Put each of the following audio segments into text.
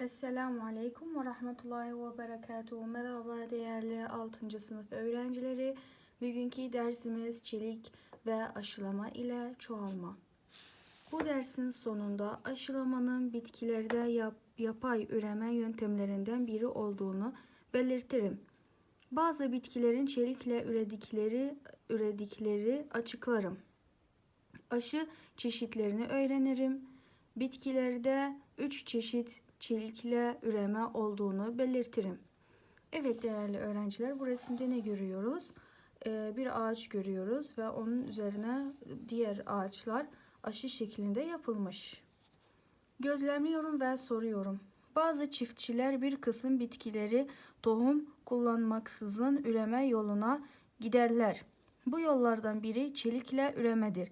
Esselamu Aleyküm ve Rahmetullahi ve Berekatuhu. Merhaba değerli 6. sınıf öğrencileri. Bugünkü dersimiz çelik ve aşılama ile çoğalma. Bu dersin sonunda aşılamanın bitkilerde yap- yapay üreme yöntemlerinden biri olduğunu belirtirim. Bazı bitkilerin çelikle üredikleri, üredikleri açıklarım. Aşı çeşitlerini öğrenirim. Bitkilerde 3 çeşit çelikle üreme olduğunu belirtirim. Evet değerli öğrenciler bu resimde ne görüyoruz? Ee, bir ağaç görüyoruz ve onun üzerine diğer ağaçlar aşı şeklinde yapılmış. Gözlemliyorum ve soruyorum. Bazı çiftçiler bir kısım bitkileri tohum kullanmaksızın üreme yoluna giderler. Bu yollardan biri çelikle üremedir.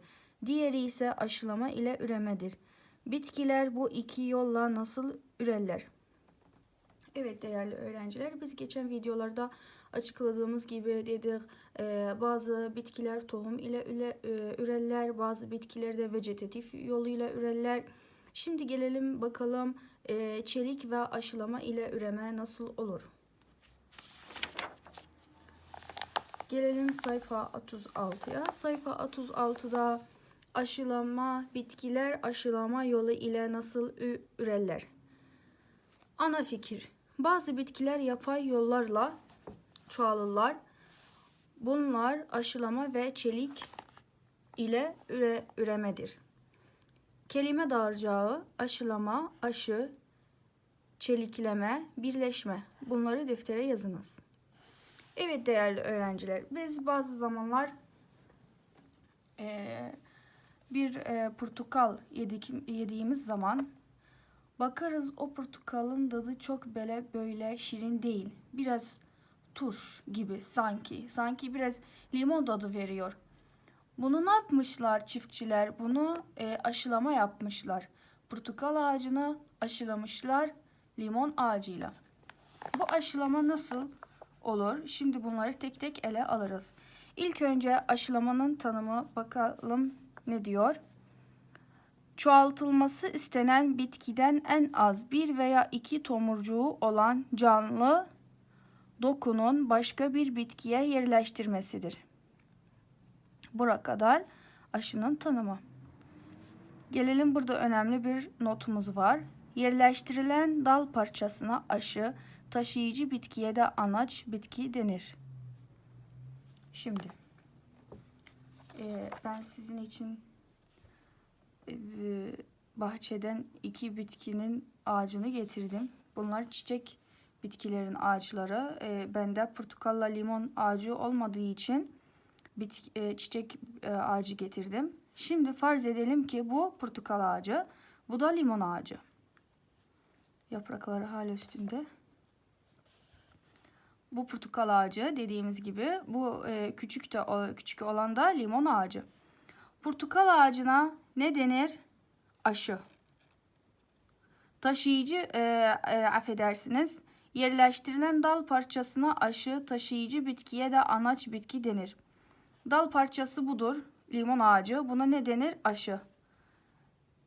Diğeri ise aşılama ile üremedir. Bitkiler bu iki yolla nasıl ürerler? Evet değerli öğrenciler biz geçen videolarda açıkladığımız gibi dedik e, bazı bitkiler tohum ile üle- e, ürerler bazı bitkiler de vegetatif yoluyla ürerler. Şimdi gelelim bakalım e, çelik ve aşılama ile üreme nasıl olur? Gelelim sayfa 36'ya. Sayfa 36'da aşılama bitkiler aşılama yolu ile nasıl ürerler? Ana fikir. Bazı bitkiler yapay yollarla çoğalırlar. Bunlar aşılama ve çelik ile üre, üremedir. Kelime dağarcığı aşılama, aşı, çelikleme, birleşme. Bunları deftere yazınız. Evet değerli öğrenciler, biz bazı zamanlar eee, bir eee, portakal yedik, yediğimiz zaman bakarız o portakalın tadı çok böyle böyle şirin değil. Biraz turş gibi sanki. Sanki biraz limon tadı veriyor. Bunu ne yapmışlar çiftçiler? Bunu eee, aşılama yapmışlar. Portakal ağacını aşılamışlar limon ağacıyla. Bu aşılama nasıl olur? Şimdi bunları tek tek ele alırız. İlk önce aşılamanın tanımı bakalım ne diyor? Çoğaltılması istenen bitkiden en az bir veya iki tomurcuğu olan canlı dokunun başka bir bitkiye yerleştirmesidir. Buraya kadar aşının tanımı. Gelelim burada önemli bir notumuz var. Yerleştirilen dal parçasına aşı, taşıyıcı bitkiye de anaç bitki denir. Şimdi eee, ben sizin için eee, bahçeden iki bitkinin ağacını getirdim. Bunlar çiçek bitkilerin ağaçları. Eee bende portakalla limon ağacı olmadığı için bit, eee, çiçek eee, ağacı getirdim. Şimdi farz edelim ki bu portakal ağacı, bu da limon ağacı. Yaprakları hala üstünde. Bu portakal ağacı dediğimiz gibi bu e, küçük de küçük olan da limon ağacı. Portakal ağacına ne denir? Aşı. Taşıyıcı e, e, affedersiniz. Yerleştirilen dal parçasına aşı, taşıyıcı bitkiye de anaç bitki denir. Dal parçası budur. Limon ağacı. Buna ne denir? Aşı.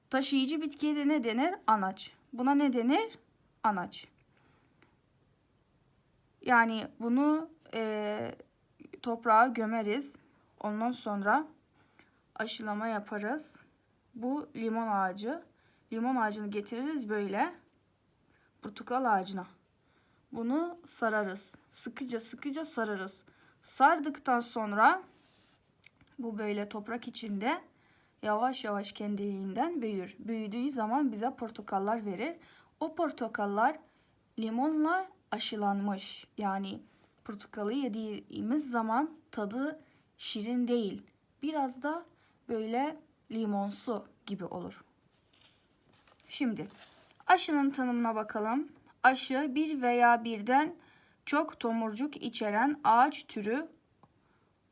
Taşıyıcı bitkiye de ne denir? Anaç. Buna ne denir? Anaç. Yani bunu eee, toprağa gömeriz. Ondan sonra aşılama yaparız. Bu limon ağacı. Limon ağacını getiririz böyle. Portakal ağacına. Bunu sararız. Sıkıca sıkıca sararız. Sardıktan sonra bu böyle toprak içinde yavaş yavaş kendiliğinden büyür. Büyüdüğü zaman bize portakallar verir. O portakallar limonla aşılanmış. Yani portakalı yediğimiz zaman tadı şirin değil. Biraz da böyle limonsu gibi olur. Şimdi aşının tanımına bakalım. Aşı bir veya birden çok tomurcuk içeren ağaç türü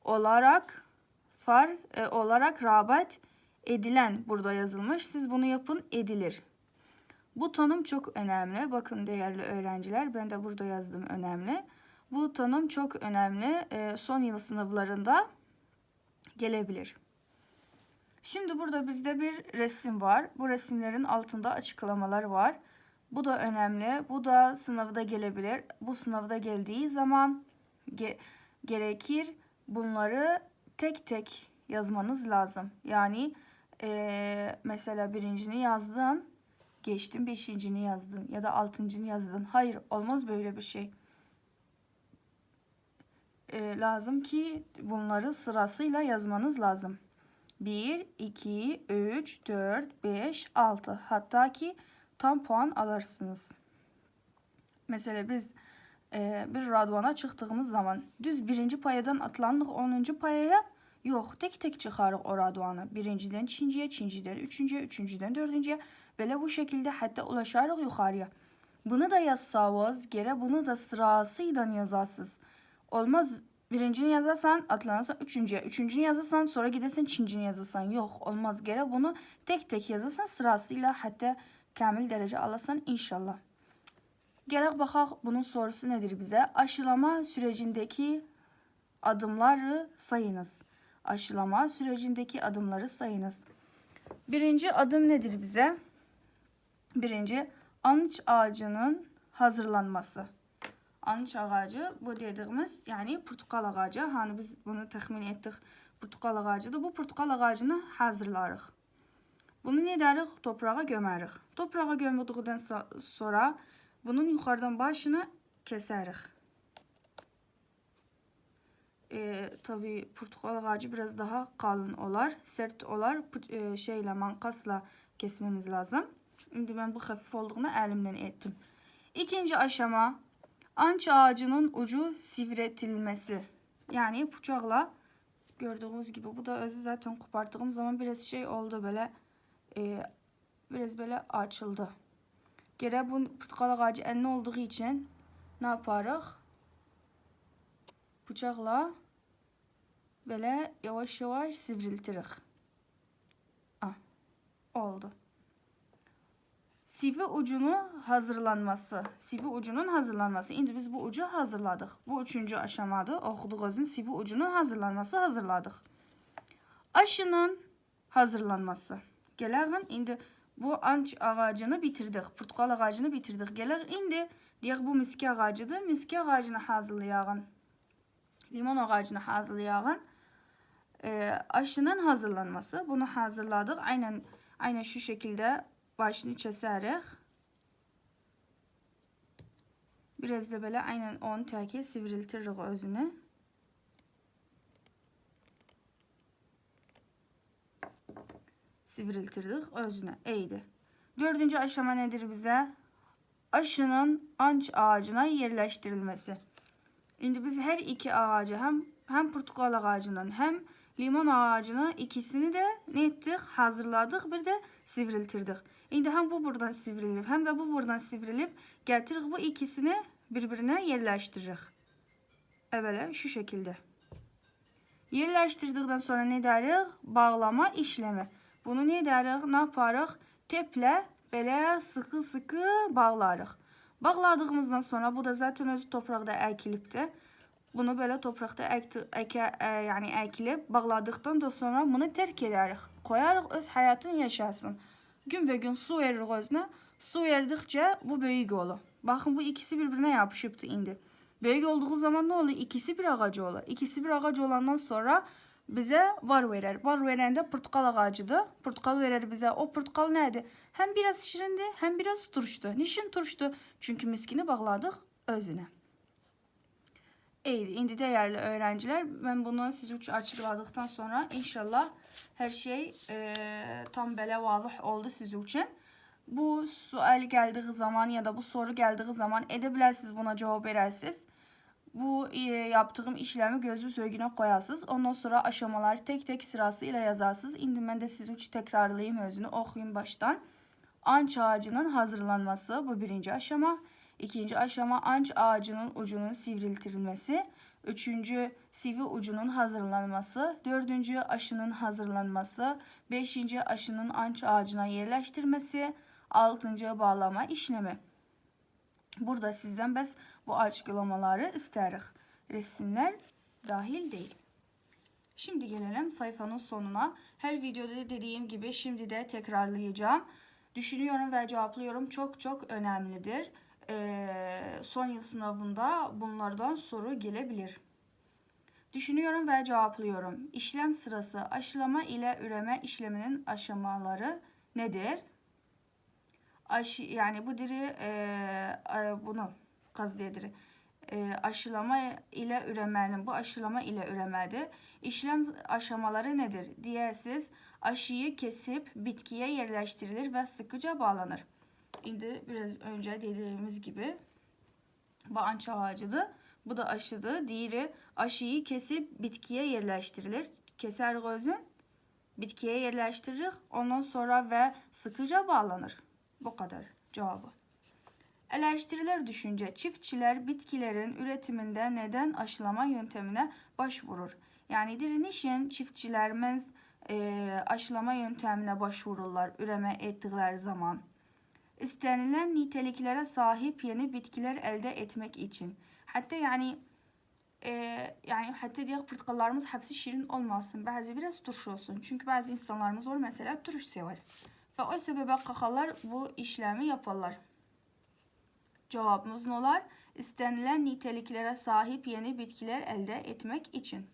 olarak far e, olarak rağbet edilen burada yazılmış. Siz bunu yapın edilir. Bu tanım çok önemli. Bakın değerli öğrenciler ben de burada yazdım önemli. Bu tanım çok önemli. Ee, son yıl sınavlarında gelebilir. Şimdi burada bizde bir resim var. Bu resimlerin altında açıklamalar var. Bu da önemli. Bu da sınavda gelebilir. Bu sınavda geldiği zaman ge- gerekir bunları tek tek yazmanız lazım. Yani eee, mesela birincini yazdın, geçtin beşincini yazdın ya da altıncını yazdın. Hayır olmaz böyle bir şey. Eee, lazım ki bunları sırasıyla yazmanız lazım. 1, 2, 3, 4, 5, 6. Hatta ki tam puan alırsınız. Mesela biz e, bir radvana çıktığımız zaman düz birinci payadan atlandık 10. payaya yok tek tek çıkarıq o radvanı. Birinciden ikinciye, ikinciden üçüncüye, üçüncüden dördüncüye böyle bu şekilde hatta ulaşarıq yukarıya. Bunu da yazsanız gere bunu da sırasıyla yazasınız. Olmaz birincini yazarsan atlanırsan üçüncüye, üçüncünü yazarsan sonra gidersin ikincini yazarsan. Yok olmaz gere bunu tek yazarsan sırasıyla hatta kamil derece alasın inşallah. Gələk baxaq bunun sorusu nedir bizə? Aşılama sürecindeki adımları sayınız. Aşılama sürecindeki adımları sayınız. Birinci adım nedir bize? Birinci anç ağacının hazırlanması. Anç ağacı bu dediğimiz yani portakal ağacı. Hani biz bunu tahmin ettik. Portakal ağacıdır. Bu portakal ağacını hazırlarıq. Bunu ne edərik? Toprağa gömərik. Toprağa gömdükdən so- sonra bunun yukarıdan başını keserik. Ee, tabii portakal ağacı biraz daha kalın olar, sert olar. E, şeyle mankasla kesmemiz lazım. Şimdi ben bu hafif olduğunu elimden ettim. İkinci aşama anç ağacının ucu sivretilmesi. Yani bıçakla gördüğünüz gibi bu da özü zaten koparttığım zaman biraz şey oldu böyle e, biraz böyle açıldı. Gene bu portakal ağacı enli olduğu için ne yaparız? Bıçakla böyle yavaş yavaş sivriltirik. Ah, oldu. Sivi ucunu hazırlanması. Sivi ucunun hazırlanması. Şimdi biz bu ucu hazırladık. Bu üçüncü aşamadı. Okuduğumuzun sivi ucunun hazırlanması hazırladık. Aşının hazırlanması. Gelelim indi bu anç ağacını bitirdik. Portakal ağacını bitirdik. Gelelim indi deyək bu miski ağacıdır. Miski ağacını hazırlayağın. Limon ağacını hazırlayağın. E, aşının hazırlanması. Bunu hazırladık. Aynen aynen şu şekilde başını keserik. Biraz da böyle aynen 10 teki sivriltiririk özünü. sivriltirdik özüne eğdi. Dördüncü aşama nedir bize? Aşının anç ağacına yerleştirilmesi. Şimdi biz her iki ağacı hem hem portakal ağacının hem limon ağacına ikisini de ne ettik? Hazırladık bir de sivriltirdik. Şimdi hem bu buradan sivrilip hem de bu buradan sivrilip getirik bu ikisini birbirine yerleştiririk. Evet şu şekilde. Yerleştirdikten sonra ne deriz? Bağlama işlemi. Bunu ne edərik? Ne yaparıq? Teplə belə sıkı-sıkı bağlarıq. Bağladığımızdan sonra bu da zaten özü toprakta əkilibdir. Bunu böyle toprakta əkti, əkə, ə, yəni da sonra bunu tərk edərik. Qoyarıq öz həyatını yaşasın. Gün be gün su veririk özünə. Su verdikçe bu böyük olur. Bakın bu ikisi birbirine yapışıbdı indi. Böyük olduğu zaman ne olur? İkisi bir ağacı olur. İkisi bir ağacı olandan sonra bize var verer. Var veren de portakal ağacıdır. Portakal verer bize. O portakal neydi? Hem biraz şirindi hem biraz turştu. Niçin turştu? Çünkü miskini bağladık özüne. İyiydi. Indi değerli öğrenciler ben bunu size üç açıkladıktan sonra inşallah her şey e, tam böyle valıh oldu siz için. Bu sual geldiği zaman ya da bu soru geldiği zaman edebilirsiniz buna cevap verersiniz bu e, yaptığım işlemi gözünüz önüne koyasınız. Ondan sonra aşamaları tek tek sırasıyla yazarsınız. Şimdi ben de siz üç tekrarlayayım özünü okuyayım baştan. Anç ağacının hazırlanması bu birinci aşama. İkinci aşama anç ağacının ucunun sivriltirilmesi. Üçüncü sivi ucunun hazırlanması. Dördüncü aşının hazırlanması. Beşinci aşının anç ağacına yerleştirmesi. Altıncı bağlama işlemi. Burada sizden bəs bu açıklamaları isterik. Resimler dahil değil. Şimdi gelelim sayfanın sonuna. Her videoda dediğim gibi şimdi de tekrarlayacağım. Düşünüyorum ve cevaplıyorum çok çok önemlidir. Ee, son yıl sınavında bunlardan soru gelebilir. Düşünüyorum ve cevaplıyorum. İşlem sırası aşılama ile üreme işleminin aşamaları nedir? Aşı, yani bu diri e, e, bunu kazdedir. E, aşılama ile üremenin bu aşılama ile üremedir. İşlem aşamaları nedir diye siz aşıyı kesip bitkiye yerleştirilir ve sıkıca bağlanır. Şimdi biraz önce dediğimiz gibi ança ağacıdır. Bu da aşıdır. Diğeri aşıyı kesip bitkiye yerleştirilir. Keser gözün bitkiye yerleştirir. Ondan sonra ve sıkıca bağlanır. Bu kadar cevabı. Eleştiriler düşünce çiftçiler bitkilerin üretiminde neden aşılama yöntemine başvurur? Yani direnişin çiftçilerimiz e, aşılama yöntemine başvururlar üreme ettikleri zaman. İstenilen niteliklere sahip yeni bitkiler elde etmek için. Hatta yani e, yani hatta diğer portakallarımız hepsi şirin olmasın. Bazı biraz turşu olsun. Çünkü bazı insanlarımız var mesela turş sever. Ve o sebebe kakalar bu işlemi yaparlar. Cevabımız ne olar? İstenilen niteliklere sahip yeni bitkiler elde etmek için.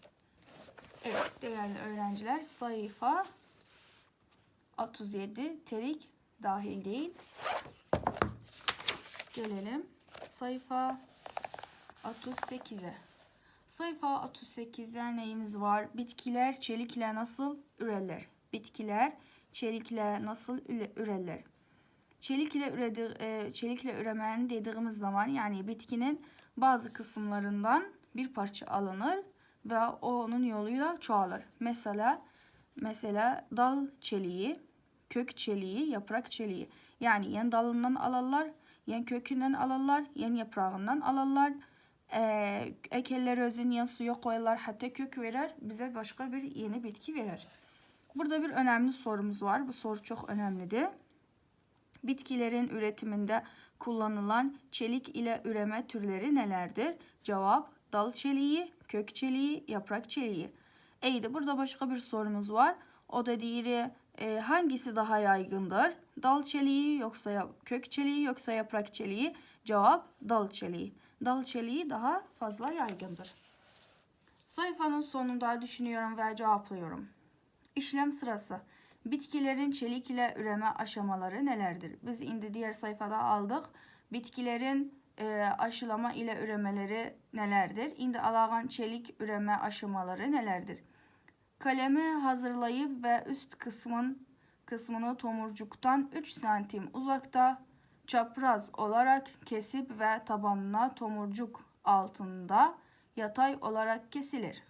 Evet değerli öğrenciler sayfa 37 terik dahil değil. Gelelim sayfa 38'e. Sayfa 38'de neyimiz var? Bitkiler çelikle nasıl ürerler? Bitkiler çelikle nasıl ürerler? Çelikle üredi, e, çelikle üremen dediğimiz zaman yani bitkinin bazı kısımlarından bir parça alınır ve onun yoluyla çoğalır. Mesela mesela dal çeliği, kök çeliği, yaprak çeliği. Yani yen dalından alırlar, yen kökünden alırlar, yen yaprağından alırlar. Ee, ekelleri özün yen suya koyarlar hatta kök verir bize başka bir yeni bitki verir. Burada bir önemli sorumuz var. Bu soru çok önemlidir. Bitkilerin üretiminde kullanılan çelik ile üreme türleri nelerdir? Cevap dal çeliği, kök çeliği, yaprak çeliği. İyi burada başka bir sorumuz var. O da diğeri e, hangisi daha yaygındır? Dal çeliği yoksa kök çeliği yoksa yaprak çeliği? Cevap dal çeliği. Dal çeliği daha fazla yaygındır. Sayfanın sonunda düşünüyorum ve cevaplıyorum. İşlem sırası. Bitkilerin çelik ile üreme aşamaları nelerdir? Biz indi diğer sayfada aldık. Bitkilerin e, aşılama ile üremeleri nelerdir? İndi alağan çelik üreme aşamaları nelerdir? Kalemi hazırlayıp ve üst kısmın kısmını tomurcuktan 3 santim uzakta çapraz olarak kesip ve tabanına tomurcuk altında yatay olarak kesilir.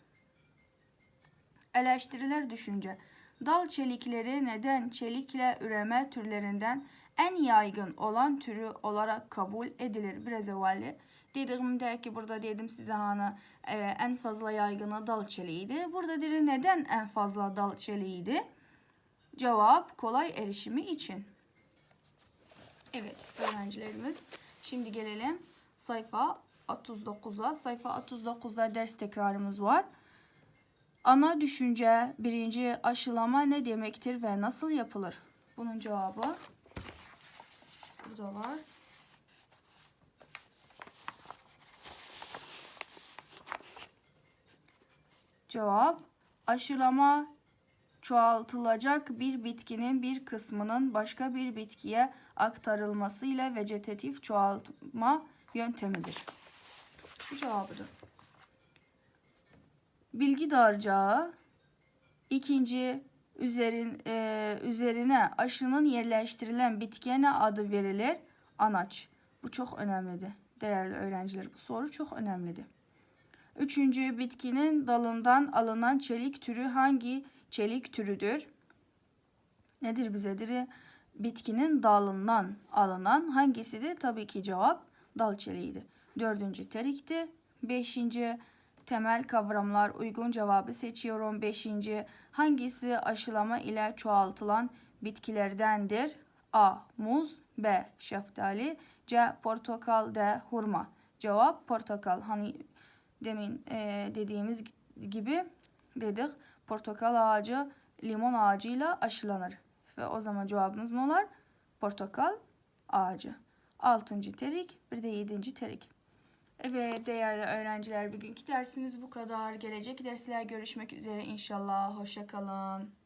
Eleştiriler düşünce. Dal çelikleri neden çelikle üreme türlerinden en yaygın olan türü olarak kabul edilir. Biraz evvel dediğimde ki burada dedim size hani e, en fazla yaygını dal çeliğiydi. Burada diri neden en fazla dal çeliğiydi? Cevap kolay erişimi için. Evet öğrencilerimiz şimdi gelelim sayfa 39'a. Sayfa 39'da ders tekrarımız var. Ana düşünce birinci aşılama ne demektir ve nasıl yapılır? Bunun cevabı burada var. Cevap aşılama çoğaltılacak bir bitkinin bir kısmının başka bir bitkiye aktarılmasıyla vegetatif çoğaltma yöntemidir. Bu cevabıdır. Bilgi dağarcağı ikinci üzerin, e, üzerine aşının yerleştirilen bitkiye adı verilir? Anaç. Bu çok önemlidir. Değerli öğrenciler bu soru çok önemlidir. Üçüncü bitkinin dalından alınan çelik türü hangi çelik türüdür? Nedir bizedir? Bitkinin dalından alınan hangisidir? Tabii ki cevap dal çeliğidir. Dördüncü terikti. Beşinci temel kavramlar uygun cevabı seçiyorum. Beşinci hangisi aşılama ile çoğaltılan bitkilerdendir? A. Muz B. Şeftali C. Portakal D. Hurma Cevap portakal. Hani demin e, dediğimiz gibi dedik portakal ağacı limon ağacıyla aşılanır. Ve o zaman cevabımız ne olur? portakal ağacı. Altıncı terik, bir de yedinci terik. Evet değerli öğrenciler bugünkü dersimiz bu kadar. Gelecek dersler görüşmek üzere inşallah. Hoşça kalın.